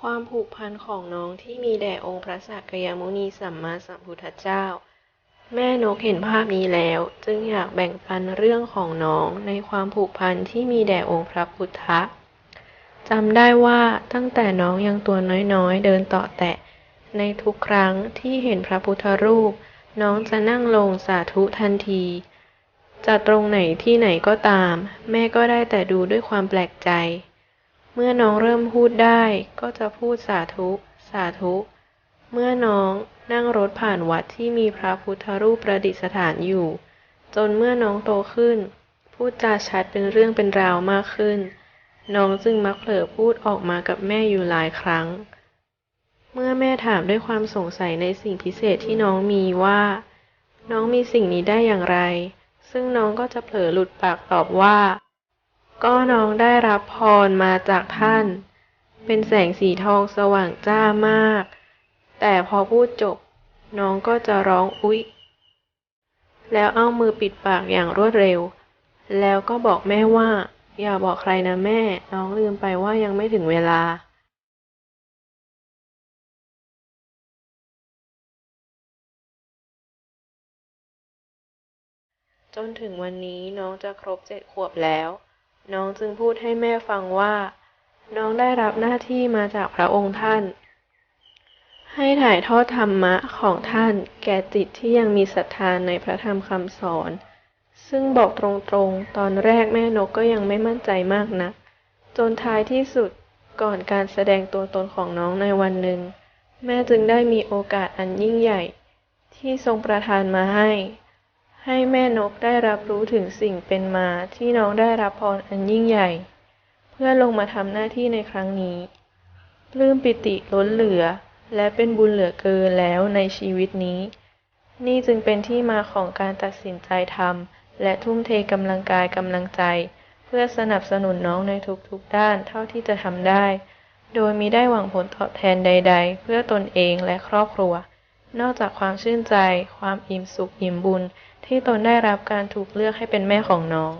ความผูกพันของน้องที่มีแด่องค์พระสักยมุนีสัมมาสัมพุทธเจ้า แม่นกเห็นภาพนี้แล้ว จึงอยากแบ่งปันเรื่องของน้องในความผูกพันที่มีแด่องค์พระพุทธจำได้ว่าตั้งแต่น้องยังตัวน้อยๆ เดินต่อแตะ ในทุกครั้งที่เห็นพระพุทธรูป น้องจะนั่งลงสาธุทันทีจะตรงไหนที่ไหนก็ตาม แม่ก็ได้แต่ดูด้วยความแปลกใจ เมื่อน้องเริ่มพูดได้ ก็จะพูดสาธุ สาธุ เมื่อน้องนั่งรถผ่านวัดที่มีพระพุทธรูปประดิษฐานอยู่ จนเมื่อน้องโตขึ้น พูดจาชัดเป็นเรื่องเป็นราวมากขึ้น น้องจึงมักเผลอพูดออกมากับแม่อยู่หลายครั้ง เมื่อแม่ถามด้วยความสงสัยในสิ่งพิเศษที่น้องมีว่า น้องมีสิ่งนี้ได้อย่างไร ซึ่งน้องก็จะเผลอหลุดปากตอบว่า ก็น้องได้รับพรมาจากท่าน เป็นแสงสีทองสว่างจ้ามาก แต่พอพูดจบ น้องก็จะร้องอุ๊ย แล้วเอามือปิดปากอย่างรวดเร็ว แล้วก็บอกแม่ว่า อย่าบอกใครนะแม่ น้องลืมไปว่ายังไม่ถึงเวลาจนถึงวันนี้น้องจะครบเจ็ดขวบแล้ว น้องจึงพูดให้แม่ฟังว่า น้องได้รับหน้าที่มาจากพระองค์ท่าน ให้ถ่ายทอดธรรมะของท่านแก่จิตที่ยังมีศรัทธาในพระธรรมคำสอน ซึ่งบอกตรงๆ ตอนแรกแม่นกก็ยังไม่มั่นใจมากนะัก จนท้ายที่สุดก่อนการแสดงตัวตนของน้องในวันหนึ่ง แม่จึงได้มีโอกาสอันยิ่งใหญ่ ที่ทรงประทานมาให้ ให้แม่นกได้รับรู้ถึงสิ่งเป็นมาที่น้องได้รับพรอันยิ่งใหญ่ เพื่อลงมาทำหน้าที่ในครั้งนี้ปลื้มปิติล้นเหลือ และเป็นบุญเหลือเกินแล้วในชีวิตนี้ นี่จึงเป็นที่มาของการตัดสินใจทำและทุ่มเทกำลังกายกำลังใจ เพื่อสนับสนุนน้องในทุกๆด้านเท่าที่จะทำได้ โดยมิได้หวังผลตอบแทนใด ๆ เพื่อตนเองและครอบครัว นอกจากความชื่นใจ ความอิ่มสุขอิ่มบุญที่ตนได้รับการถูกเลือกให้เป็นแม่ของน้อง